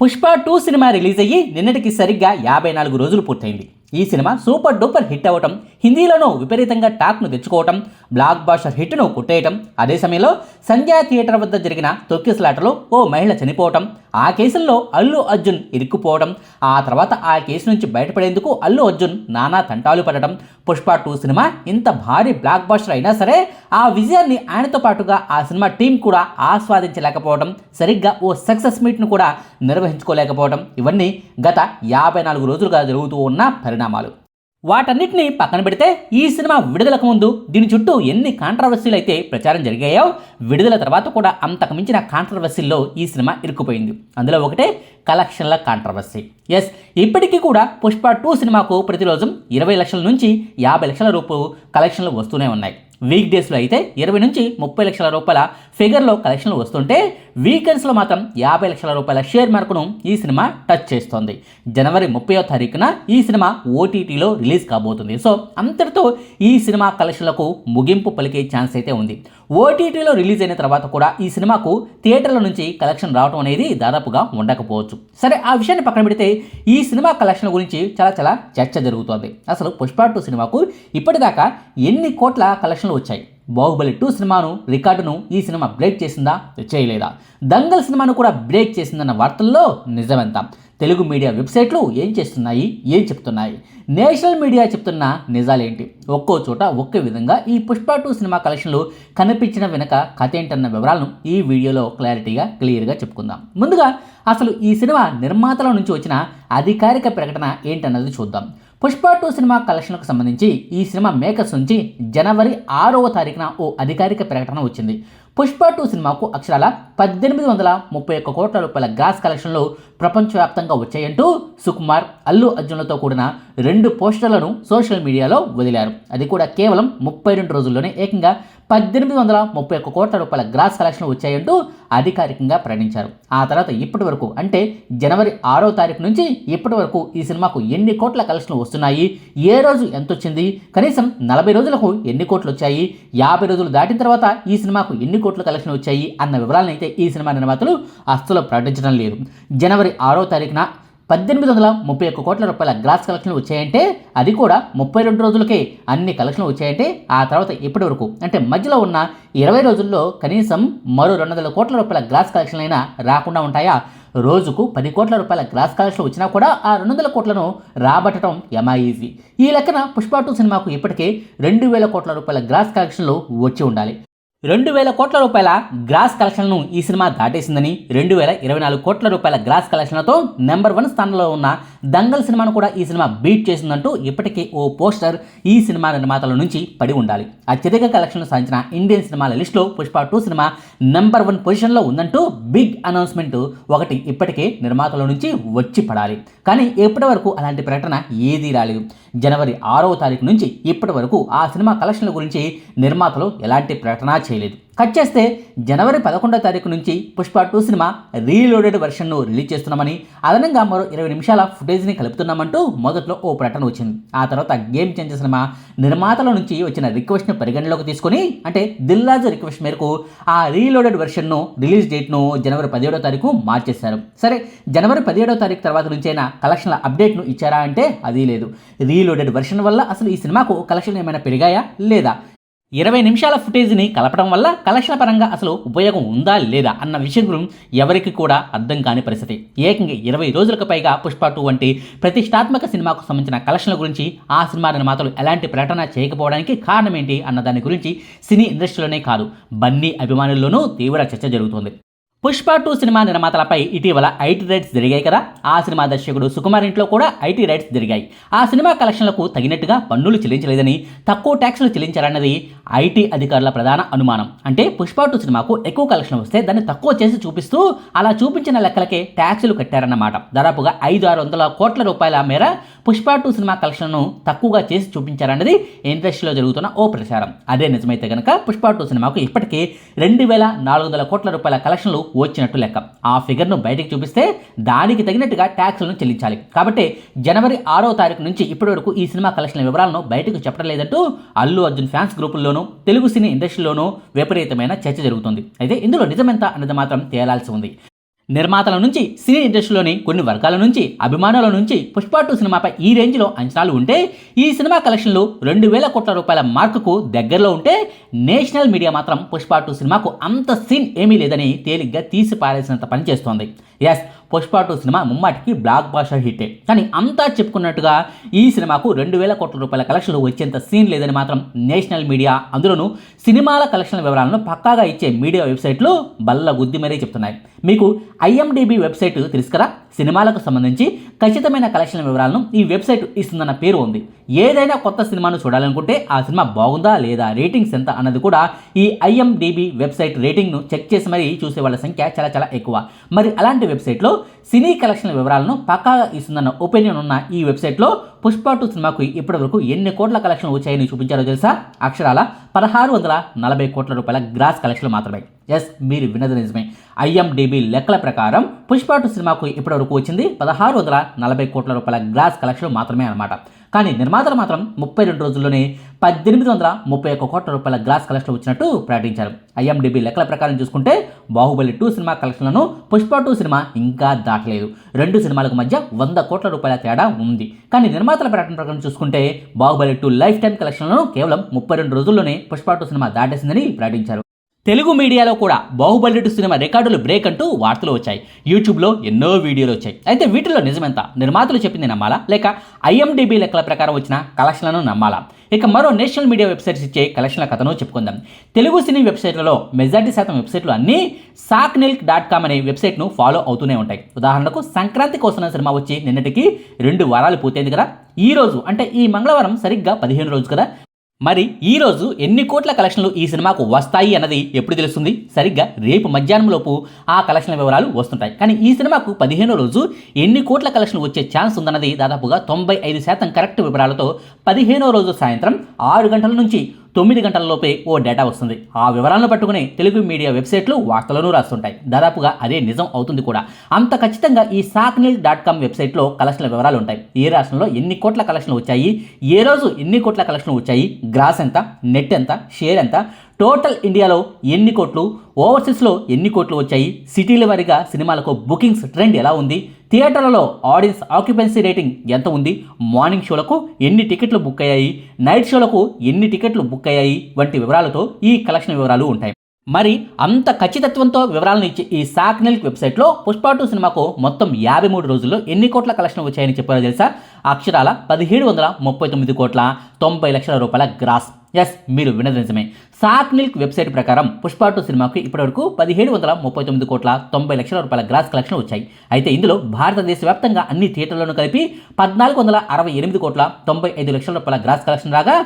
Pushpa two cinema release అయ్యి నిన్నటికి సరిగ్గా యాభై నాలుగు రోజులు పూర్తయింది. ఈ సినిమా సూపర్ డూపర్ హిట్ అవ్వటం హిందీలోనూ విపరీతంగా టాక్ను తెచ్చుకోవటం బ్లాక్ బాస్టర్ హిట్ను కొట్టేయటం అదే సమయంలో సంధ్యా థియేటర్ వద్ద జరిగిన తొక్కిసలాటలో ఓ మహిళ చనిపోవటం ఆ కేసుల్లో అల్లు అర్జున్ ఇరుక్కుపోవడం ఆ తర్వాత ఆ కేసు నుంచి బయటపడేందుకు అల్లు అర్జున్ నానా తంటాలు పడటం. పుష్ప టూ సినిమా ఇంత భారీ బ్లాక్ బాస్టర్ అయినా సరే ఆ విజయాన్ని ఆయనతో పాటుగా ఆ సినిమా టీం కూడా ఆస్వాదించలేకపోవడం సరిగ్గా ఓ సక్సెస్ మీట్ను కూడా నిర్వహించుకోలేకపోవడం ఇవన్నీ గత యాభై నాలుగు రోజులుగా జరుగుతూ ఉన్న పరిణామాలు. వాటన్నిటిని పక్కన పెడితే ఈ సినిమా విడుదలకు ముందు దీని చుట్టూ ఎన్ని కాంట్రవర్సీలు అయితే ప్రచారం జరిగాయో విడుదల తర్వాత కూడా అంతకు మించిన కాంట్రవర్సీల్లో ఈ సినిమా ఇరుక్కుపోయింది. అందులో ఒకటే కలెక్షన్ల కాంట్రవర్సీ ఎస్ ఇప్పటికీ కూడా పుష్ప టూ సినిమాకు ప్రతిరోజు ఇరవై లక్షల నుంచి యాభై లక్షల రూపు కలెక్షన్లు వస్తూనే ఉన్నాయి. వీక్ డేస్లో అయితే ఇరవై నుంచి ముప్పై లక్షల రూపాయల ఫిగర్లో కలెక్షన్లు వస్తుంటే వీకెండ్స్లో మాత్రం యాభై లక్షల రూపాయల షేర్ మార్కును ఈ సినిమా టచ్ చేస్తోంది. జనవరి ముప్పయో తారీఖున ఈ సినిమా ఓటీటీలో రిలీజ్ కాబోతుంది. సో అంతటితో ఈ సినిమా కలెక్షన్లకు ముగింపు పలికే ఛాన్స్ అయితే ఉంది. ఓటీటీలో రిలీజ్ అయిన తర్వాత కూడా ఈ సినిమాకు థియేటర్ల నుంచి కలెక్షన్ రావడం అనేది దాదాపుగా ఉండకపోవచ్చు. సరే ఆ విషయాన్ని పక్కన పెడితే ఈ సినిమా కలెక్షన్ గురించి చాలా చాలా చర్చ జరుగుతోంది. అసలు పుష్ప టూ సినిమాకు ఇప్పటిదాకా ఎన్ని కోట్ల కలెక్షన్ కలెక్షన్లు వచ్చాయి. బాహుబలి టూ సినిమాను రికార్డును ఈ సినిమా బ్రేక్ చేసిందా? చేయలేదా? దంగల్ సినిమాను కూడా బ్రేక్ చేసిందన్న వార్తల్లో నిజమెంత. తెలుగు మీడియా వెబ్సైట్లు ఏం చేస్తున్నాయి? ఏం చెప్తున్నాయి? నేషనల్ మీడియా చెప్తున్న నిజాలేంటి? ఒక్కో చోట ఒకే విధంగా ఈ పుష్ప టూ సినిమా కలెక్షన్లు కనిపించిన వెనక కథ ఏంటన్న వివరాలను ఈ వీడియోలో క్లారిటీగా క్లియర్గా చెప్పుకుందాం. ముందుగా అసలు ఈ సినిమా నిర్మాతల నుంచి వచ్చిన అధికారిక ప్రకటన ఏంటన్నది చూద్దాం. పుష్ప టూ సినిమా కలెక్షన్లకు సంబంధించి ఈ సినిమా మేకర్స్ నుంచి జనవరి ఆరవ తారీఖున ఓ అధికారిక ప్రకటన వచ్చింది. పుష్ప టూ సినిమాకు అక్షరాల పద్దెనిమిది వందల ముప్పై ఒక్క కోట్ల రూపాయల గ్రాస్ కలెక్షన్లు ప్రపంచవ్యాప్తంగా వచ్చాయంటూ సుకుమార్ అల్లు అర్జున్లతో కూడిన రెండు పోస్టర్లను సోషల్ మీడియాలో వదిలారు. అది కూడా కేవలం ముప్పై రెండు రోజుల్లోనే ఏకంగా పద్దెనిమిది వందల ముప్పై ఒక్క కోట్ల రూపాయల గ్రాస్ కలెక్షన్లు వచ్చాయంటూ అధికారికంగా ప్రకటించారు. ఆ తర్వాత ఇప్పటి వరకు అంటే జనవరి ఆరో తారీఖు నుంచి ఇప్పటి వరకు ఈ సినిమాకు ఎన్ని కోట్ల కలెక్షన్లు వస్తున్నాయి ఏ రోజు ఎంత వచ్చింది కనీసం నలభై రోజులకు ఎన్ని కోట్లు వచ్చాయి యాభై రోజులు దాటిన తర్వాత ఈ సినిమాకు ఎన్ని కోట్ల కలెక్షన్లు వచ్చాయి అన్న వివరాలను అయితే ఈ సినిమా నిర్మాతలు అస్సలు ప్రకటించడం లేదు. జనవరి ఆరో తారీఖున పద్దెనిమిది వందల ముప్పై ఒక్క కోట్ల రూపాయల గ్రాస్ కలెక్షన్లు వచ్చాయంటే అది కూడా ముప్పై రెండు రోజులకే అన్ని కలెక్షన్లు వచ్చాయంటే ఆ తర్వాత ఇప్పటి వరకు అంటే మధ్యలో ఉన్న ఇరవై రోజుల్లో కనీసం మరో రెండు వందల కోట్ల రూపాయల గ్రాస్ కలెక్షన్లు అయినా రాకుండా ఉంటాయా? రోజుకు పది కోట్ల రూపాయల గ్రాస్ కలెక్షన్ వచ్చినా కూడా ఆ రెండు వందల కోట్లను రాబట్టడం యమా ఈజీ. ఈ లెక్కన పుష్ప టూ సినిమాకు ఇప్పటికే రెండు వేల కోట్ల రూపాయల గ్రాస్ కలెక్షన్లు వచ్చి ఉండాలి. రెండు వేల కోట్ల రూపాయల గ్రాస్ కలెక్షన్లను ఈ సినిమా దాటేసిందని రెండు వేల ఇరవై నాలుగు కోట్ల రూపాయల గ్రాస్ కలెక్షన్లతో నెంబర్ వన్ స్థానంలో ఉన్న దంగల్ సినిమాను కూడా ఈ సినిమా బీట్ చేసిందంటూ ఇప్పటికే ఓ పోస్టర్ ఈ సినిమా నిర్మాతల నుంచి పడి ఉండాలి. అత్యధిక కలెక్షన్లు సాధించిన ఇండియన్ సినిమాల లిస్టులో Pushpa two cinema number one పొజిషన్లో ఉందంటూ బిగ్ అనౌన్స్మెంట్ ఒకటి ఇప్పటికే నిర్మాతల నుంచి వచ్చి పడాలి. కానీ ఇప్పటి వరకు అలాంటి ప్రకటన ఏదీ రాలేదు. జనవరి ఆరవ తారీఖు నుంచి ఇప్పటి వరకు ఆ సినిమా కలెక్షన్ల గురించి నిర్మాతలు ఎలాంటి ప్రకటన చేయలేదు. కట్ చేస్తే జనవరి పదకొండో తారీఖు నుంచి పుష్ప టూ సినిమా రీలోడెడ్ వెర్షన్ను రిలీజ్ చేస్తున్నామని అదనంగా మరో ఇరవై నిమిషాల ఫుటేజ్ని కలుపుతున్నామంటూ మొదట్లో ఓ ప్రకటన వచ్చింది. ఆ తర్వాత గేమ్ చేంజ్ సినిమా నిర్మాతల నుంచి వచ్చిన రిక్వెస్ట్ను పరిగణలోకి తీసుకొని అంటే దిల్లాజ్ రిక్వెస్ట్ మేరకు ఆ రీలోడెడ్ వెర్షన్ను రిలీజ్ డేట్ను జనవరి పదిహేడో తారీఖు మార్చేశారు. సరే జనవరి పదిహేడో తారీఖు తర్వాత నుంచైనా కలెక్షన్ల అప్డేట్ను ఇచ్చారా అంటే అది లేదు. రీలోడెడ్ వెర్షన్ వల్ల అసలు ఈ సినిమాకు కలెక్షన్లు ఏమైనా పెరిగాయా లేదా? ఇరవై నిమిషాల ఫుటేజ్ని కలపడం వల్ల కలెక్షన్ల పరంగా అసలు ఉపయోగం ఉందా లేదా అన్న విషయం ఎవరికి కూడా అర్థం కాని పరిస్థితి. ఏకంగా ఇరవై రోజులకు పైగా పుష్ప టూ వంటి ప్రతిష్టాత్మక సినిమాకు సంబంధించిన కలెక్షన్ల గురించి ఆ సినిమా నిర్మాతలు ఎలాంటి ప్రకటన చేయకపోవడానికి కారణం ఏంటి అన్న దాని గురించి సినీ ఇండస్ట్రీలోనే కాదు బన్నీ అభిమానుల్లోనూ తీవ్ర చర్చ జరుగుతోంది. పుష్ప టూ సినిమా నిర్మాతలపై ఇటీవల ఐటీ రైట్స్ జరిగాయి కదా. ఆ సినిమా దర్శకుడు సుకుమార్ ఇంట్లో కూడా ఐటీ రైట్స్ జరిగాయి. ఆ సినిమా కలెక్షన్లకు తగినట్టుగా పన్నులు చెల్లించలేదని తక్కువ ట్యాక్సులు చెల్లించారన్నది ఐటీ అధికారుల ప్రధాన అనుమానం. అంటే పుష్ప టూ సినిమాకు ఎక్కువ కలెక్షన్ వస్తే దాన్ని తక్కువ చేసి చూపిస్తూ అలా చూపించిన లెక్కలకే ట్యాక్సులు కట్టారన్నమాట. దాదాపుగా ఐదు ఆరు వందల కోట్ల రూపాయల మేర పుష్ప టూ సినిమా కలెక్షన్ను తక్కువగా చేసి చూపించారన్నది ఇండస్ట్రీలో జరుగుతున్న ఓ ప్రచారం. అదే నిజమైతే కనుక పుష్ప టూ సినిమాకు ఇప్పటికే రెండు వేల నాలుగు వందల కోట్ల రూపాయల కలెక్షన్లు వచ్చినట్టు లెక్క. ఆ ఫిగర్ను బయటకు చూపిస్తే దానికి తగినట్టుగా ట్యాక్స్లను చెల్లించాలి. కాబట్టి జనవరి ఆరో తారీఖు నుంచి ఇప్పటి వరకు ఈ సినిమా కలెక్షన్ల వివరాలను బయటకు చెప్పడం లేదంటూ అల్లు అర్జున్ ఫ్యాన్స్ గ్రూపుల్లో ఇండస్ట్రీలోనూ తెలుగు సినీ ఇండస్ట్రీలోనూ విపరీతమైన చర్చ జరుగుతుంది. అయితే ఇందులో నిజమెంత అన్నది మాత్రం తేలాల్సి ఉంది. నిర్మాతల నుంచి సినీ ఇండస్ట్రీలోని కొన్ని వర్గాల నుంచి అభిమానుల నుంచి పుష్ప టూ సినిమాపై ఈ రేంజ్లో అంచనాలు ఉంటే ఈ సినిమా కలెక్షన్లు రెండు వేల కోట్ల రూపాయల మార్కుకు దగ్గరలో ఉంటే నేషనల్ మీడియా మాత్రం పుష్ప టూ సినిమాకు అంత సీన్ ఏమీ లేదని తేలిగ్గా తీసి పారేసినంత పని చేస్తోంది. ఎస్ పుష్ప టూ సినిమా ముమ్మాటికి బ్లాక్ బాస్టర్ హిట్టే కానీ అంతా చెప్పుకున్నట్టుగా ఈ సినిమాకు రెండు వేల కోట్ల రూపాయల కలెక్షన్లు వచ్చేంత సీన్ లేదని మాత్రం నేషనల్ మీడియా అందులోనూ సినిమాల కలెక్షన్ వివరాలను పక్కాగా ఇచ్చే మీడియా వెబ్సైట్లు బల్ల గుద్ది మరీ చెప్తున్నాయి. మీకు ఐఎండిబి వెబ్సైట్ తెలుసు కదా? సినిమాలకు సంబంధించి ఖచ్చితమైన కలెక్షన్ వివరాలను ఈ వెబ్సైట్ ఇస్తుందన్న పేరు ఉంది. ఏదైనా కొత్త సినిమాను చూడాలనుకుంటే ఆ సినిమా బాగుందా లేదా? రేటింగ్స్ ఎంత అన్నది కూడా ఈ ఐఎండిబి వెబ్సైట్ రేటింగ్ను చెక్ చేసి మరీ చూసే వాళ్ళ సంఖ్య చాలా చాలా ఎక్కువ. మరి అలాంటి వెబ్సైట్లో సినీ కలెక్షన్ల వివరాలను పక్కాగా ఇస్తుందన్న ఒపీనియన్ ఉన్న ఈ వెబ్సైట్లో పుష్ప టూ సినిమాకు ఇప్పటివరకు ఎన్ని కోట్ల కలెక్షన్లు వచ్చాయని చూపించారో తెలుసా? అక్షరాల పదహారు వందల నలభై కోట్ల రూపాయల గ్రాస్ కలెక్షన్లు మాత్రమే. ఎస్ మీరు విన్నది నిజమే. ఐఎండిబి లెక్కల ప్రకారం పుష్ప టూ సినిమాకు ఇప్పటివరకు వచ్చింది పదహారు వందల నలభై కోట్ల రూపాయల గ్రాస్ కలెక్షన్లు మాత్రమే అనమాట కానీ నిర్మాతలు మాత్రం ముప్పై రెండు రోజుల్లోనే పద్దెనిమిది వందల ముప్పై ఒక్క కోట్ల రూపాయల గ్రాస్ కలెక్షన్లు వచ్చినట్టు ప్రకటించారు. ఐఎండిబి లెక్కల ప్రకారం చూసుకుంటే బాహుబలి టూ సినిమా కలెక్షన్లను పుష్ప టూ సినిమా ఇంకా దాటలేదు. రెండు సినిమాలకు మధ్య వంద కోట్ల రూపాయల తేడా ఉంది. కానీ నిర్మాతల ప్రకటన ప్రకారం చూసుకుంటే బాహుబలి టూ లైఫ్ టైం కలెక్షన్లను కేవలం ముప్పై రెండు రోజుల్లోనే పుష్ప టూ సినిమా దాటేసిందని ప్రకటించారు. తెలుగు మీడియాలో కూడా బాహుబలి టూ సినిమా రికార్డులు బ్రేక్ అంటూ వార్తలు వచ్చాయి. యూట్యూబ్లో ఎన్నో వీడియోలు వచ్చాయి. అయితే వీటిలో నిజమెంత? నిర్మాతలు చెప్పింది నమ్మాలా? లేక ఐఎండిబి లెక్కల ప్రకారం వచ్చిన కలెక్షన్లను నమ్మాలా? ఇక మరో నేషనల్ మీడియా వెబ్సైట్స్ ఇచ్చే కలెక్షన్ల కథను చెప్పుకుందాం. తెలుగు సినీ వెబ్సైట్లలో మెజార్టీ శాతం వెబ్సైట్లు అన్నీ సాక్ నిల్క్ డాట్ కామ్ అనే వెబ్సైట్ను ఫాలో అవుతూనే ఉంటాయి. ఉదాహరణకు సంక్రాంతి కోసం సినిమా వచ్చి నిన్నటికి రెండు వారాలు పూర్తయింది కదా? ఈ రోజు అంటే ఈ మంగళవారం సరిగ్గా పదిహేను రోజు కదా? మరి ఈ రోజు ఎన్ని కోట్ల కలెక్షన్లు ఈ సినిమాకు వస్తాయి అన్నది ఎప్పుడు తెలుస్తుంది? సరిగ్గా రేపు మధ్యాహ్నంలోపు ఆ కలెక్షన్ల వివరాలు వస్తుంటాయి. కానీ ఈ సినిమాకు పదిహేనో రోజు ఎన్ని కోట్ల కలెక్షన్లు వచ్చే ఛాన్స్ ఉందన్నది దాదాపుగా తొంభై ఐదు శాతం కరెక్ట్ వివరాలతో పదిహేనో రోజు సాయంత్రం ఆరు గంటల నుంచి తొమ్మిది గంటలలోపే ఓ డేటా వస్తుంది. ఆ వివరాలను పట్టుకుని తెలుగు మీడియా వెబ్సైట్లు వార్తలను రాస్తుంటాయి. దాదాపుగా అదే నిజం అవుతుంది కూడా. అంత ఖచ్చితంగా ఈ సాక్నిల్ డాట్ కామ్ వెబ్సైట్లో కలెక్షన్ల వివరాలు ఉంటాయి. ఏ రాష్ట్రంలో ఎన్ని కోట్ల కలెక్షన్లు వచ్చాయి? ఏ రోజు ఎన్ని కోట్ల కలెక్షన్లు వచ్చాయి? గ్రాస్ ఎంత? నెట్ ఎంత? షేర్ ఎంత? టోటల్ ఇండియాలో ఎన్ని కోట్లు ఓవర్సీస్లో ఎన్ని కోట్లు వచ్చాయి సిటీల వారీగా సినిమాలకు బుకింగ్స్ ట్రెండ్ ఎలా ఉంది థియేటర్లలో ఆడియన్స్ ఆక్యుపెన్సీ రేటింగ్ ఎంత ఉంది మార్నింగ్ షోలకు ఎన్ని టికెట్లు బుక్ అయ్యాయి నైట్ షోలకు ఎన్ని టికెట్లు బుక్ అయ్యాయి వంటి వివరాలతో ఈ కలెక్షన్ వివరాలు ఉంటాయి. మరి అంత ఖచ్చితత్వంతో వివరాలను ఇచ్చే ఈ సాక్ నిల్క్ వెబ్సైట్లో పుష్ప టూ సినిమాకు మొత్తం యాభై మూడు రోజుల్లో ఎన్ని కోట్ల కలెక్షన్ వచ్చాయని చెప్పారో తెలుసా? అక్షరాల పదిహేడు వందల ముప్పై తొమ్మిది కోట్ల తొంభై లక్షల రూపాయల గ్రాస్ ఎస్ మీరు వినది నిజమే. సాక్ మిల్క్ వెబ్సైట్ ప్రకారం పుష్ప టూ సినిమాకి ఇప్పటివరకు పదిహేడు వందల ముప్పై తొమ్మిది కోట్ల తొంభై లక్షల రూపాయల గ్రాస్ కలెక్షన్ వచ్చాయి. అయితే ఇందులో భారతదేశ వ్యాప్తంగా అన్ని థియేటర్లను కలిపి పద్నాలుగు వందల అరవై ఎనిమిది కోట్ల తొంభై ఐదు లక్షల రూపాయల గ్రాస్ కలెక్షన్ రాగా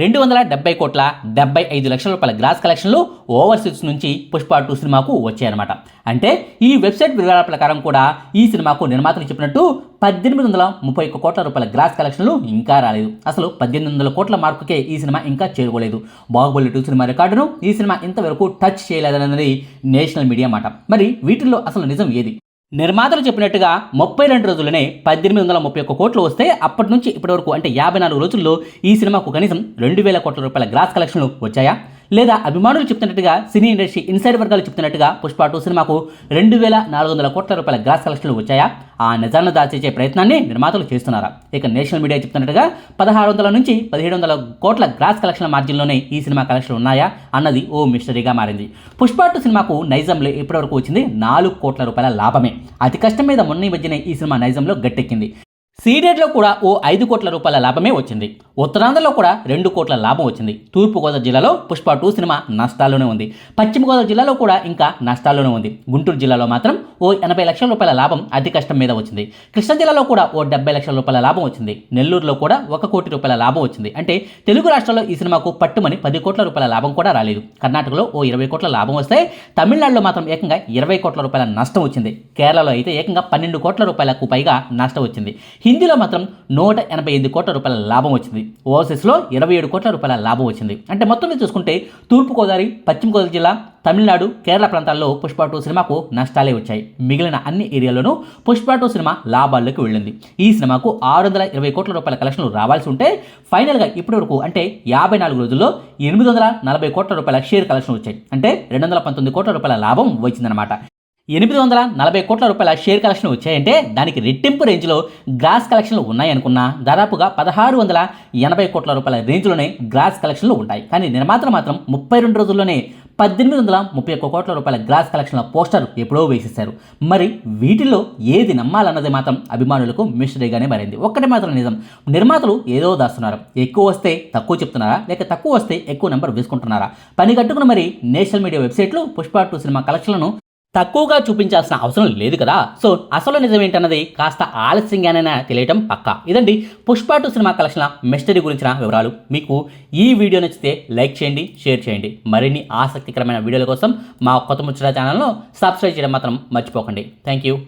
రెండు వందల డెబ్బై కోట్ల డెబ్బై ఐదు లక్షల రూపాయల గ్రాస్ కలెక్షన్లు ఓవర్సీస్ నుంచి పుష్ప టూ సినిమాకు వచ్చాయన్నమాట. అంటే ఈ వెబ్సైట్ వివరాల ప్రకారం కూడా ఈ సినిమాకు నిర్మాతలు చెప్పినట్టు పద్దెనిమిది వందల ముప్పై ఒక్క కోట్ల రూపాయల గ్రాస్ కలెక్షన్లు ఇంకా రాలేదు. అసలు పద్దెనిమిది వందల కోట్ల మార్కుకే ఈ సినిమా ఇంకా చేరుకోలేదు. బాహుబలి టూ సినిమా రికార్డును ఈ సినిమా ఇంతవరకు టచ్ చేయలేదన్నది నేషనల్ మీడియా మాట. మరి వీటిల్లో అసలు నిజం ఏది? నిర్మాతలు చెప్పినట్టుగా ముప్పై రెండు రోజులనే పద్దెనిమిది వందల ముప్పై ఒక్క కోట్లు వస్తే అప్పటి నుంచి ఇప్పటి వరకు అంటే యాభై నాలుగు రోజుల్లో ఈ సినిమాకు కనీసం రెండు వేల కోట్ల రూపాయల గ్రాస్ కలెక్షన్లు వచ్చాయా? లేదా అభిమానులు చెప్తున్నట్టుగా సినీ ఇండస్ట్రీ ఇన్సైడ్ వర్గాలు చెప్తున్నట్టుగా పుష్ప టూ సినిమాకు రెండు వేల నాలుగు వందల కోట్ల రూపాయల గ్రాస్ కలెక్షన్లు వచ్చాయా? ఆ నిజాలను దాచేసే ప్రయత్నాన్ని నిర్మాతలు చేస్తున్నారా? ఇక నేషనల్ మీడియా చెప్తున్నట్టుగా పదహారు వందల నుంచి పదిహేడు వందల కోట్ల గ్రాస్ కలెక్షన్ల మార్జిన్లోనే ఈ సినిమా కలెక్షన్లు ఉన్నాయా? అన్నది ఓ మిస్టరీగా మారింది. పుష్ప టూ సినిమాకు నైజంలో ఇప్పటివరకు వచ్చింది నాలుగు కోట్ల రూపాయల లాభమే. అతి కష్టం మీద మొన్న ఈ మధ్యనే ఈ సినిమా నైజంలో గట్టెక్కింది. సీడెడ్లో కూడా ఓ ఐదు కోట్ల రూపాయల లాభమే వచ్చింది. ఉత్తరాంధ్రలో కూడా రెండు కోట్ల లాభం వచ్చింది. తూర్పుగోదావరి జిల్లాలో పుష్ప టూ సినిమా నష్టాల్లోనే ఉంది. పశ్చిమ గోదావరి జిల్లాలో కూడా ఇంకా నష్టాల్లోనే ఉంది. గుంటూరు జిల్లాలో మాత్రం ఓ ఎనభై లక్షల రూపాయల లాభం అతి కష్టం మీద వచ్చింది. కృష్ణా జిల్లాలో కూడా ఓ డెబ్బై లక్షల రూపాయల లాభం వచ్చింది. నెల్లూరులో కూడా ఒక కోటి రూపాయల లాభం వచ్చింది. అంటే తెలుగు రాష్ట్రాల్లో ఈ సినిమాకు పట్టుమని పది కోట్ల రూపాయల లాభం కూడా రాలేదు. కర్ణాటకలో ఓ ఇరవై కోట్ల లాభం వస్తే తమిళనాడులో మాత్రం ఏకంగా ఇరవై కోట్ల రూపాయల నష్టం వచ్చింది. కేరళలో అయితే ఏకంగా పన్నెండు కోట్ల రూపాయలకు పైగా నష్టం వచ్చింది. హిందీలో మాత్రం నూట ఎనభై ఎనిమిది కోట్ల రూపాయల లాభం వచ్చింది. ఓవర్సీస్లో ఇరవై ఏడు కోట్ల రూపాయల లాభం వచ్చింది. అంటే మొత్తం మీద చూసుకుంటే తూర్పుగోదావరి పశ్చిమ గోదావరి జిల్లా తమిళనాడు కేరళ ప్రాంతాల్లో పుష్ప టూ సినిమాకు నష్టాలే వచ్చాయి. మిగిలిన అన్ని ఏరియాల్లోనూ పుష్ప టూ సినిమా లాభాల్లోకి వెళ్ళింది. ఈ సినిమాకు ఆరు వందల ఇరవై కోట్ల రూపాయల కలెక్షన్లు రావాల్సి ఉంటే ఫైనల్గా ఇప్పటి వరకు అంటే యాభై నాలుగు రోజుల్లో ఎనిమిది వందల నలభై కోట్ల రూపాయల షేర్ కలెక్షన్ వచ్చాయి. అంటే రెండు వందల పంతొమ్మిది కోట్ల రూపాయల లాభం వచ్చిందనమాట ఎనిమిది వందల నలభై కోట్ల రూపాయల షేర్ కలెక్షన్లు వచ్చాయంటే దానికి రెట్టింపు రేంజ్లో గ్రాస్ కలెక్షన్లు ఉన్నాయనుకున్నా దాదాపుగా పదహారు వందల ఎనభై కోట్ల రూపాయల రేంజ్లోనే గ్రాస్ కలెక్షన్లు ఉంటాయి. కానీ నిర్మాతలు మాత్రం ముప్పై రెండు రోజుల్లోనే పద్దెనిమిది వందల ముప్పై ఒక్క కోట్ల రూపాయల గ్రాస్ కలెక్షన్ల పోస్టర్ ఎప్పుడో వేసేశారు. మరి వీటిల్లో ఏది నమ్మాలన్నది మాత్రం అభిమానులకు మిస్టరీగానే మారింది. ఒక్కటి మాత్రం నిజం నిర్మాతలు ఏదో దాస్తున్నారు. ఎక్కువ వస్తే తక్కువ చెప్తున్నారా? లేక తక్కువ వస్తే ఎక్కువ నెంబర్ వేసుకుంటున్నారా? పని కట్టుకుని మరి నేషనల్ మీడియా వెబ్సైట్లు పుష్ప టూ సినిమా కలెక్షన్లను తక్కువగా చూపించాల్సిన అవసరం లేదు కదా. సో అసలు నిజం ఏంటన్నది కాస్త ఆలస్యంగానైనా తెలియటం పక్కా. ఇదండి పుష్ప టూ సినిమా కలెక్షన్ల మిస్టరీ గురించిన వివరాలు. మీకు ఈ వీడియో నచ్చితే లైక్ చేయండి షేర్ చేయండి. మరిన్ని ఆసక్తికరమైన వీడియోల కోసం మా కొత్త ముచ్చట ఛానల్ను సబ్స్క్రైబ్ చేయడం మాత్రం మర్చిపోకండి. Thank you